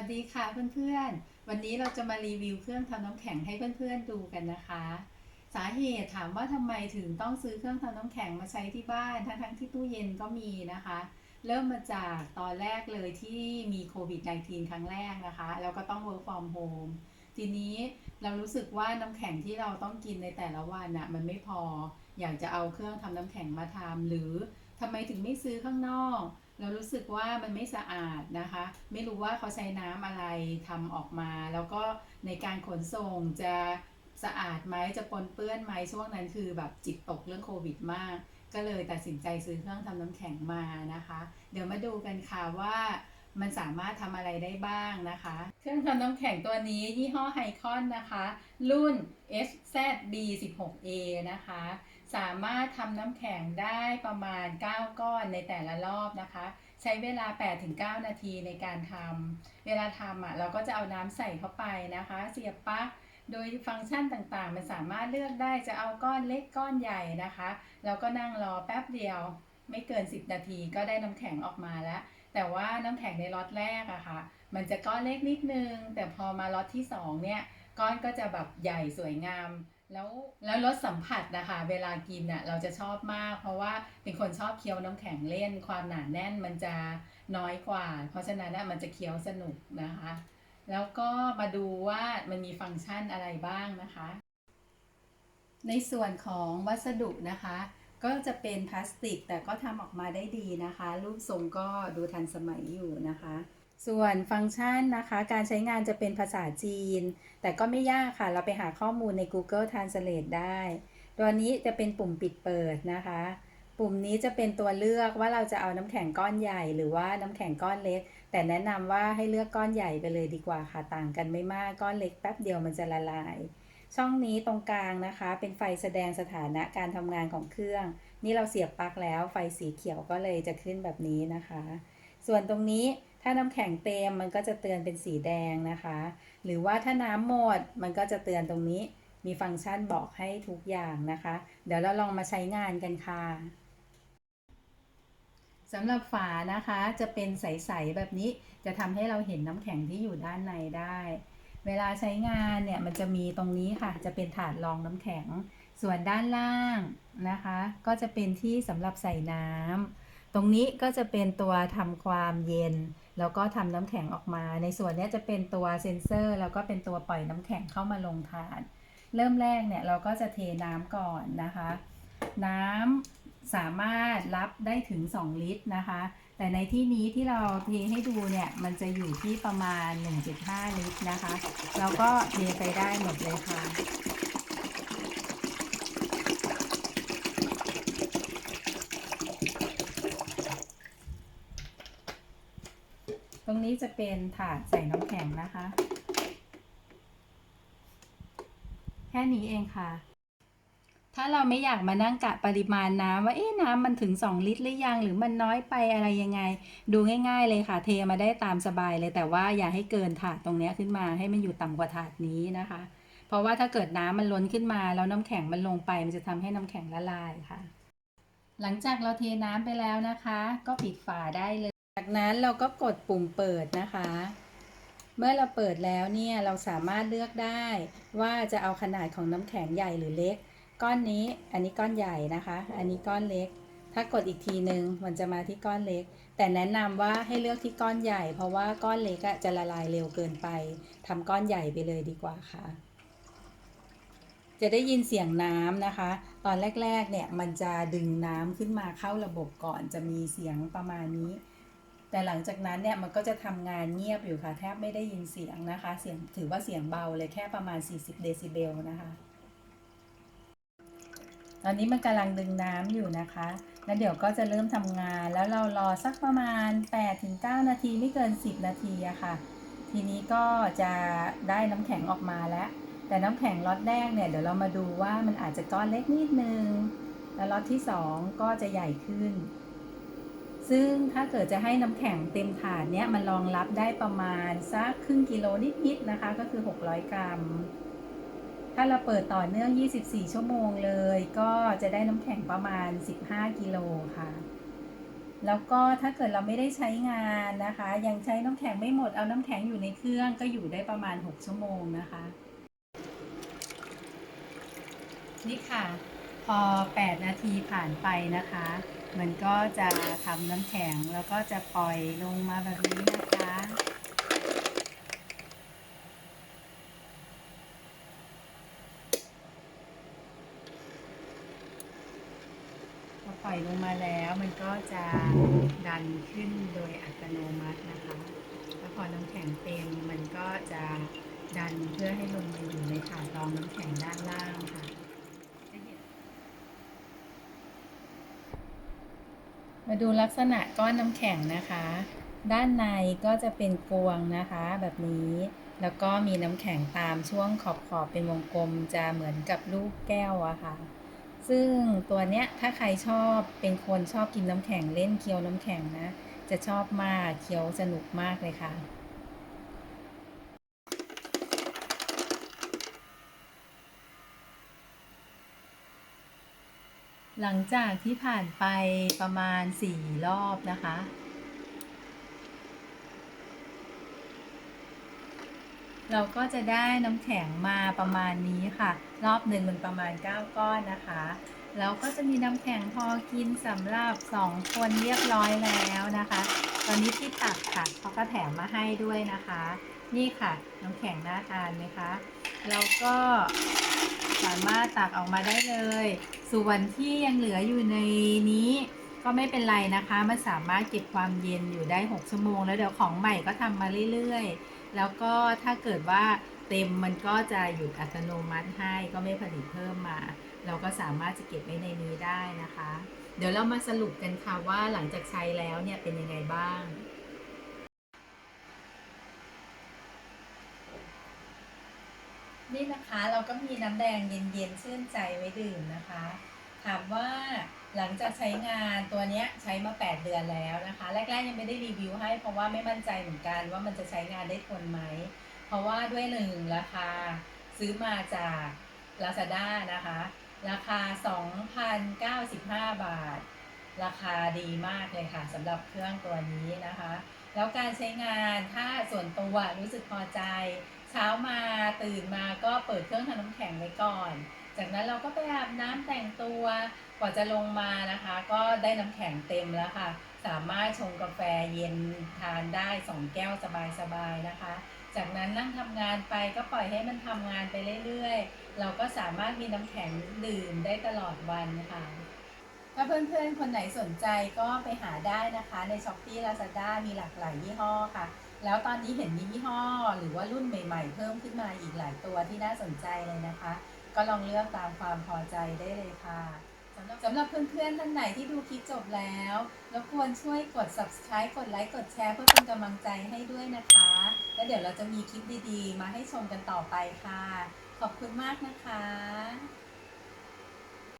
วัสดีค่ะเพื่อนๆ วันนี้เราจะมารีวิวเครื่องทำน้ำแข็งให้เพื่อนๆดูกันนะคะ สาเหตุถามว่าทำไมถึงต้องซื้อเครื่องทำน้ำแข็งมาใช้ที่บ้านทั้งๆที่ตู้เย็นก็มีนะคะ เริ่มมาจากตอนแรกเลยที่มีโควิด -19 ครั้งแรกนะคะ แล้วก็ต้อง work from home ทีนี้เรารู้สึกว่าน้ำแข็งที่เราต้องกินในแต่ละวันน่ะมันไม่พอ อยากจะเอาเครื่องทำน้ำแข็งมาทำหรือ ทำไมถึงไม่ซื้อข้างนอก เรารู้สึกว่ามันไม่สะอาดนะคะ ไม่รู้ว่าเขาใช้น้ำอะไรทำออกมา แล้วก็ในการขนส่งจะสะอาดไหมจะปนเปื้อนไหมช่วงนั้นคือแบบจิตตกเรื่องโควิดมาก ก็เลยตัดสินใจซื้อเครื่องทำน้ำแข็งมานะคะ เดี๋ยวมาดูกันค่ะว่ามันสามารถทำอะไรได้บ้างนะคะ เครื่องทำน้ำแข็งตัวนี้ยี่ห้อไฮคอนนะคะ รุ่น SZB16A นะคะ สามารถทำน้ำแข็งได้ประมาณ 9 ก้อนในแต่ละรอบนะคะ ใช้เวลา 8-9 นาทีในการทำเวลาทำอะเราก็จะเอาน้ำใส่เข้าไปนะคะ เสียบปลั๊กโดยฟังก์ชันต่างๆ มันสามารถเลือกได้จะเอาก้อนเล็กก้อนใหญ่นะคะ แล้วก็นั่งรอแป๊บเดียว ไม่เกิน 10 นาทีก็ได้น้ำแข็งออกมาแล้ว แต่ว่าน้ำแข็งในล็อตแรกอะค่ะ มันจะก้อนเล็กนิดนึง แต่พอมาล็อตที่ 2 เนี่ย ก้อนก็จะแบบใหญ่สวยงาม แล้วแล้วรสสัมผัสนะคะ เวลากินน่ะเราจะชอบมาก เพราะว่าเป็นคนชอบเคี้ยวน้ำแข็งเล่น ความหนาแน่นมันจะน้อยกว่า เพราะฉะนั้นน่ะมันจะเคี้ยวสนุกนะคะ แล้วก็มาดูว่ามันมีฟังก์ชันอะไรบ้างนะคะ ในส่วนของวัสดุนะคะ ก็จะเป็นพลาสติกแต่ก็ทำออกมาได้ดีนะคะ รูปทรงก็ดูทันสมัยอยู่นะคะ ส่วนฟังก์ชันนะคะ การใช้งานจะเป็นภาษาจีน แต่ก็ไม่ยากค่ะ เราไปหาข้อมูลใน Google Translate ได้ ตัวนี้จะเป็นปุ่มปิดเปิดนะคะ ปุ่มนี้จะเป็นตัวเลือกว่าเราจะเอาน้ำแข็งก้อนใหญ่หรือว่าน้ำแข็งก้อนเล็ก แต่แนะนำว่าให้เลือกก้อนใหญ่ไปเลยดีกว่าค่ะ ต่างกันไม่มากก้อนเล็กแป๊บเดียวมันจะละลาย ช่องนี้ตรงกลางนะคะ เป็นไฟแสดงสถานะการทำงานของเครื่อง นี่เราเสียบปลั๊กแล้วไฟสีเขียวก็เลยจะขึ้นแบบนี้นะคะ ส่วนตรงนี้ ถ้าน้ำแข็งเต็มมันก็จะเตือนเป็นสีแดงนะคะ หรือว่าถ้าน้ำหมดมันก็จะเตือนตรงนี้ มีฟังก์ชันบอกให้ทุกอย่างนะคะ เดี๋ยวเราลองมาใช้งานกันค่ะสำหรับฝานะคะจะเป็นใสๆแบบนี้จะทำให้เราเห็นน้ำแข็งที่อยู่ด้านในได้ เวลาใช้งานเนี่ยมันจะมีตรงนี้ค่ะ จะเป็นถาดรองน้ำแข็ง ส่วนด้านล่างนะคะ ก็จะเป็นที่สำหรับใส่น้ำตรงนี้ก็จะเป็นตัวทำความเย็น แล้วก็ทำน้ำแข็งออกมา ในส่วนนี้จะเป็นตัวเซ็นเซอร์ แล้วก็เป็นตัวปล่อยน้ำแข็งเข้ามาลงถาด เริ่มแรกเนี่ยเราก็จะเทน้ำก่อนนะคะ น้ำสามารถรับได้ถึง 2 ลิตรนะคะ แต่ในที่นี้ที่เราเทให้ดูเนี่ยมันจะอยู่ที่ประมาณ 1.5 ลิตรนะคะ เราก็เทไปได้หมดเลยค่ะ ตรงนี้จะเป็นถาดใส่น้ำแข็งนะคะ แค่นี้เองค่ะ ถ้าเราไม่อยากมานั่งกะปริมาณน้ำว่าเอ๊ะน้ำมันถึง 2 ลิตรหรือยังหรือมันน้อยไปอะไรยังไง ดูง่าย ๆ เลยค่ะ เทมาได้ตามสบายเลยแต่ว่าอย่าให้เกินถาดตรงนี้ขึ้นมาให้มันอยู่ต่ำกว่าถาดนี้นะคะ เพราะว่าถ้าเกิดน้ำมันล้นขึ้นมาแล้วน้ำแข็งมันลงไป มันจะทำให้น้ำแข็งละลายค่ะ หลังจากเราเทน้ำไปแล้วนะคะ ก็ปิดฝาได้เลย จากนั้นเราก็กดปุ่มเปิดนะคะ เมื่อเราเปิดแล้วเนี่ยเราสามารถเลือกได้ว่าจะเอาขนาดของน้ำแข็งใหญ่หรือเล็ก ก้อนนี้อันนี้ก้อนใหญ่นะคะ อันนี้ก้อนเล็ก ถ้ากดอีกทีนึงมันจะมาที่ก้อนเล็ก แต่แนะนำว่าให้เลือกที่ก้อนใหญ่ เพราะว่าก้อนเล็กจะละลายเร็วเกินไปทำก้อนใหญ่ไปเลยดีกว่าค่ะ จะได้ยินเสียงน้ำนะคะ ตอนแรกๆเนี่ยมันจะดึงน้ำขึ้นมาเข้าระบบก่อนจะมีเสียงประมาณนี้ แต่หลังจากนั้นเนี่ยมันก็จะทำงานเงียบอยู่ค่ะ แทบไม่ได้ยินเสียงนะคะ เสียงถือว่าเสียงเบาเลยแค่ประมาณ 40 เดซิเบลนะคะ ตอนนี้มันกำลังดึงน้ำอยู่นะคะแล้วเดี๋ยวก็จะเริ่มทำงานแล้วเรารอสักประมาณ 8-9 นาทีไม่เกิน 10 นาทีอะค่ะ ทีนี้ก็จะได้น้ำแข็งออกมาแล้วแต่น้ำแข็งล็อตแรกเนี่ยเดี๋ยวเรามาดูว่ามันอาจจะก้อนเล็กนิดนึง แล้วล็อตที่ 2 ก็จะใหญ่ขึ้น ซึ่งถ้าเกิดจะให้น้ำแข็งเต็มถาดเนี้ยมันรองรับได้ประมาณสักครึ่งกิโลนิดๆนะคะ ก็คือ 600 กรัม ถ้าเราเปิดต่อเนื่อง 24 ชั่วโมงเลย ก็จะได้น้ำแข็งประมาณ 15 กิโลค่ะ แล้วก็ถ้าเกิดเราไม่ได้ใช้งานนะคะ ยังใช้น้ำแข็งไม่หมดเอาน้ำแข็งอยู่ในเครื่องก็อยู่ได้ประมาณ 6 ชั่วโมงนะคะ นี่ค่ะ พอ 8 นาทีผ่านไปนะคะ มันก็จะทำน้ำแข็งแล้วก็จะปล่อยลงมาแบบนี้นะคะพอปล่อยลงมาแล้วมันก็จะดันขึ้นโดยอัตโนมัตินะคะ แล้วพอน้ำแข็งเต็มมันก็จะดันเพื่อให้ลงมาอยู่ในถาดรองน้ำแข็งด้านล่างค่ะ มาดูลักษณะก้อนน้ำแข็งนะคะ ด้านในก็จะเป็นกวงนะคะ แบบนี้ แล้วก็มีน้ำแข็งตามช่วงขอบขอบเป็นวงกลมจะเหมือนกับลูกแก้วอะค่ะ ซึ่งตัวเนี้ยถ้าใครชอบเป็นคนชอบกินน้ำแข็งเล่นเคี้ยวน้ำแข็งนะ จะชอบมากเคี้ยวสนุกมากเลยค่ะ หลังจากที่ผ่านไปประมาณ 4 รอบนะคะ เราก็จะได้น้ำแข็งมาประมาณนี้ค่ะ รอบหนึ่งมันประมาณ 9 ก้อนนะคะ แล้วก็จะมีน้ำแข็งพอกินสำหรับ 2 คนเรียบร้อยแล้วนะคะ ตอนนี้ที่ตักค่ะเขาก็แถมมาให้ด้วยนะคะ นี่ค่ะ น้ำแข็งน่าทานไหมคะ แล้วก็ สามารถตักออกมาได้เลย ส่วนที่ยังเหลืออยู่ในนี้ก็ไม่เป็นไรนะคะ มันสามารถเก็บความเย็นอยู่ได้ 6 ชั่วโมง แล้วเดี๋ยวของใหม่ก็ทำมาเรื่อยๆ แล้วก็ถ้าเกิดว่าเต็มมันก็จะหยุดอัตโนมัติให้ก็ไม่ผลิตเพิ่มมา เราก็สามารถจะเก็บไว้ในนี้ได้นะคะ เดี๋ยวเรามาสรุปกันค่ะว่าหลังจากใช้แล้วเนี่ยเป็นยังไงบ้าง นี่นะคะเราก็มีน้ำแดงเย็นๆชื่นใจไว้ดื่มนะคะ ถามว่าหลังจากใช้งานตัวเนี้ยใช้มา 8 เดือนแล้วนะคะ แรกๆยังไม่ได้รีวิวให้เพราะว่าไม่มั่นใจเหมือนกันว่ามันจะใช้งานได้ทนไหม เพราะว่าด้วยหนึ่งราคาซื้อมาจาก Lazada นะคะ ราคา 2,095 บาท ราคาดีมากเลยค่ะสำหรับเครื่องตัวนี้นะคะ แล้วการใช้งานถ้าส่วนตัวรู้สึกพอใจ เช้ามาตื่นมาก็เปิดเครื่องทำน้ำแข็งไว้ก่อน จากนั้นเราก็ไปอาบน้ำแต่งตัวกว่าจะลงมานะคะ ก็ได้น้ำแข็งเต็มแล้วค่ะ สามารถชงกาแฟเย็นทานได้สองแก้วสบายๆนะคะ จากนั้นนั่งทำงานไปก็ปล่อยให้มันทำงานไปเรื่อยๆ เราก็สามารถมีน้ำแข็งดื่มได้ตลอดวันค่ะถ้าเพื่อนๆ คนไหนสนใจก็ไปหาได้นะคะ ใน s h อ p e e Lazada มีหลากหลายยี่ห้อค่ะ แล้วตอนนี้เห็นมียี่ห้อหรือว่ารุ่นใหม่ ๆ เพิ่มขึ้นมาอีกหลายตัวที่น่าสนใจเลยนะคะ ก็ลองเลือกตามความพอใจได้เลยค่ะสำหรับเพื่อนๆท่านไหนที่ดูคลิปจบแล้วรบกวนช่วยกด subscribe กดไลค์ กดแชร์เพื่อเป็นกำลังใจให้ด้วยนะคะ แล้วเดี๋ยวเราจะมีคลิปดีๆ มาให้ชมกันต่อไปค่ะ ขอบคุณมากนะคะ